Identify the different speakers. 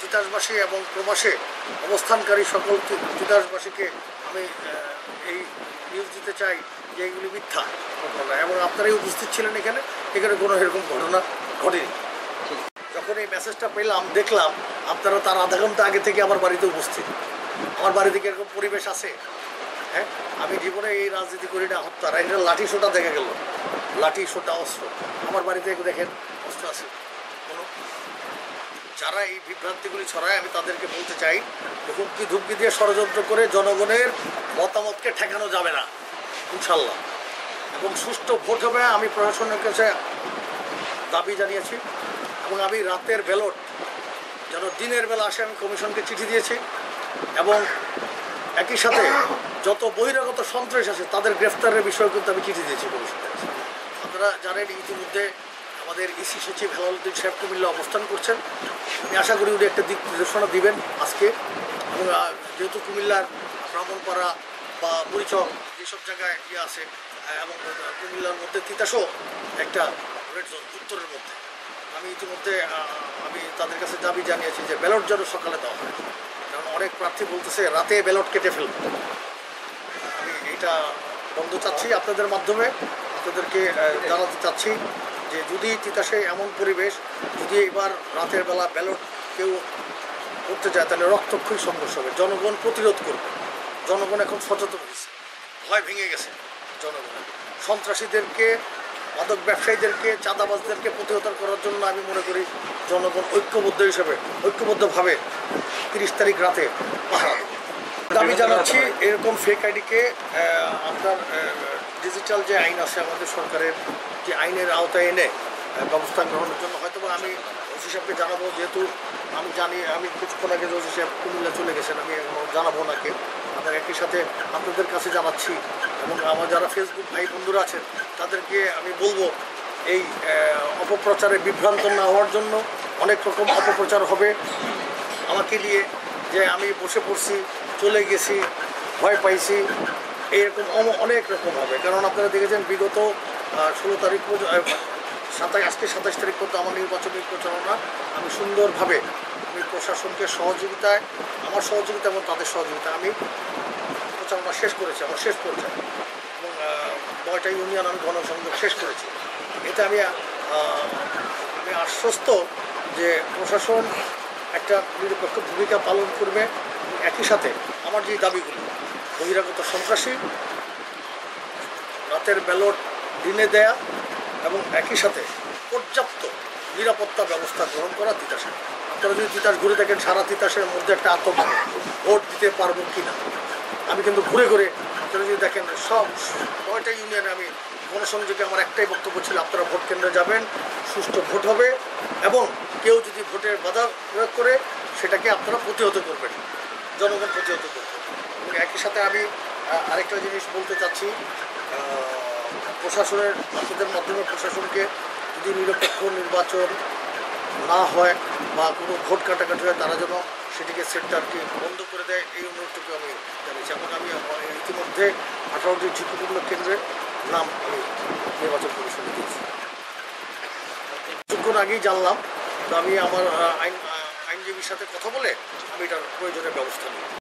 Speaker 1: তিতাসবাসী এবং প্রবাসে অবস্থানকারী সকল তিতাসবাসীকে আমি এই নিউজ দিতে চাই যে এগুলি মিথ্যা এবং আপনারাই উপস্থিত ছিলেন এখানে এখানে কোনো এরকম ঘটনা ঘটেনি। যখন এই মেসেজটা পেলাম, দেখলাম, আপনারা তার আধা ঘণ্টা আগে থেকে আমার বাড়িতে উপস্থিত। আমার বাড়ি থেকে এরকম পরিবেশ আছে। হ্যাঁ আমি জীবনে এই রাজনীতি করি না হত্যার এটা লাঠি সোটা দেখা গেল। লাঠি সোটা অস্ত্র। আমার বাড়িতে দেখেন, অস্ত্র আছে। যারা এই বিভ্রান্তিগুলি ছড়ায়, আমি তাদেরকে বলতে চাই হুমকি ধুমকি দিয়ে ষড়যন্ত্র করে জনগণের মতামতকে ঠেকানো যাবে না, ইনশাল্লাহ। এবং সুষ্ঠু ভোট হবে, আমি প্রশাসনের কাছে দাবি জানিয়েছি। এবং আমি রাতের ব্যালট, যেন দিনের বেলা আসে, আমি কমিশনকে চিঠি দিয়েছি। এবং একই সাথে যত বহিরাগত সন্ত্রাস আছে, তাদের গ্রেফতারের বিষয়ে কিন্তু আমি চিঠি দিয়েছি কমিশনের কাছে আপনারা জানেন, ইতিমধ্যে আমাদের ইসি সচিব হেলালুদ্দিন সাহেব কুমিল্লা অবস্থান করছেন। আমি আশা করি উনি একটা দিক নির্দেশনা দিবেন আজকে। এবং যেহেতু কুমিল্লার ব্রাহ্মণপাড়া বা পরিচয় যেসব জায়গায় ইয়ে আছে এবং কুমিল্লার মধ্যে তিতাসও একটা রেড জোন উত্তরের মধ্যে। আমি ইতিমধ্যে আমি তাদের কাছে দাবি জানিয়েছি যে ব্যালট যেন সকালে দেওয়া হয়। কারণ অনেক প্রার্থী বলতেছে, রাতে ব্যালট কেটে ফেলবে আমি এটা বন্ধ চাচ্ছি আপনাদের মাধ্যমে। আপনাদেরকে জানাতে চাচ্ছি। যে যদি তিতাসে এমন পরিবেশ, যদি এবার রাতের বেলা ব্যালট কেউ করতে যায়, তাহলে রক্তক্ষয়ী সংঘর্ষ হবে। জনগণ প্রতিরোধ করবে। জনগণ এখন সচেতন হয়েছে। ভয় ভেঙে গেছে জনগণের সন্ত্রাসীদেরকে, মাদক ব্যবসায়ীদেরকে, চাঁদাবাজদেরকে প্রতিহত করার জন্য আমি মনে করি জনগণ ঐক্যবদ্ধ হিসেবে, ঐক্যবদ্ধভাবে তিরিশ তারিখ রাতে পাহারা। দাবি। জানাচ্ছি, এরকম ফেক আইডিকে আপনার ডিজিটাল যে আইন আছে আমাদের সরকারের, যে আইনের আওতায় এনে ব্যবস্থা গ্রহণের জন্য হয়তো আমি ওসি সাহেবকে জানাব, যেহেতু আমি জানি, আমি কিছুক্ষণ আগে ওসি সাহেব কুমিল্লা চলে গেছেন, আমি জানাব ওনাকে। আপনার একই সাথে আপনাদের কাছে জানাচ্ছি, এবং আমার যারা ফেসবুক ভাই বন্ধুরা আছেন, তাদেরকে আমি বলব, এই অপপ্রচারে বিভ্রান্ত না হওয়ার জন্য অনেক রকম অপপ্রচার হবে। আমাকে নিয়ে যে আমি বসে পড়ছি, চলে গেছি, ভয় পাইছি এরকম অম- অনেক রকম হবে। কারণ আপনারা দেখেছেন বিগত ষোলো তারিখ পর্যন্ত সাতাশ আজকে সাতাশ তারিখ পর্যন্ত আমার নির্বাচনী প্রচারণা। আমি সুন্দরভাবে আমি প্রশাসনকে সহযোগিতায়, আমার সহযোগিতা এবং তাদের সহযোগিতা আমি প্রচারণা শেষ করেছি, আমার শেষ পর্যায়ে। এবং নয়টা ইউনিয়ন আমি গণসংযোগ শেষ করেছি। এতে আমি আমি আশ্বস্ত যে প্রশাসন একটা নিরপেক্ষ ভূমিকা পালন করবে। একই সাথে আমার যে দাবিগুলো বহিরাগত সন্ত্রাসী, রাতের ব্যালট, দিনে দেয়া এবং একই সাথে পর্যাপ্ত নিরাপত্তা ব্যবস্থা গ্রহণ করা তিতাসে আপনারা যদি তিতাস ঘুরে দেখেন, সারা তিতাসের মধ্যে একটা আতঙ্ক, ভোট দিতে পারব কি না? আমি কিন্তু ঘুরে ঘুরে আপনারা যদি দেখেন, সব নয়টা ইউনিয়নে আমি গণসংযোগে আমার একটাই বক্তব্য ছিল, আপনারা ভোট কেন্দ্রে যাবেন, সুষ্ঠু ভোট হবে এবং কেউ যদি ভোটের বাধা প্রয়োগ করে, সেটাকে আপনারা প্রতিহত করবেন, জনগণ প্রতিহত করবে। এবং একই সাথে আমি আরেকটা জিনিস বলতে চাচ্ছি প্রশাসনের আপনাদের মাধ্যমে প্রশাসনকে যদি নিরপেক্ষ নির্বাচন না হয় বা কোনো ভোট কাটাকাটি হয়, তারা যেন সেটিকে সেন্টারকে বন্ধ করে দেয়, এই অনুরোধটুকু আমি জানিয়েছি। এবং আমি ইতিমধ্যে আঠারোটি ঝুঁকিপূর্ণ কেন্দ্রের নাম আমি নির্বাচন কমিশনে দিয়েছি। কিছুক্ষণ আগেই জানলাম তো আমি আমার আইন আইনজীবীর সাথে কথা বলে আমি এটার প্রয়োজনীয় ব্যবস্থা নিই।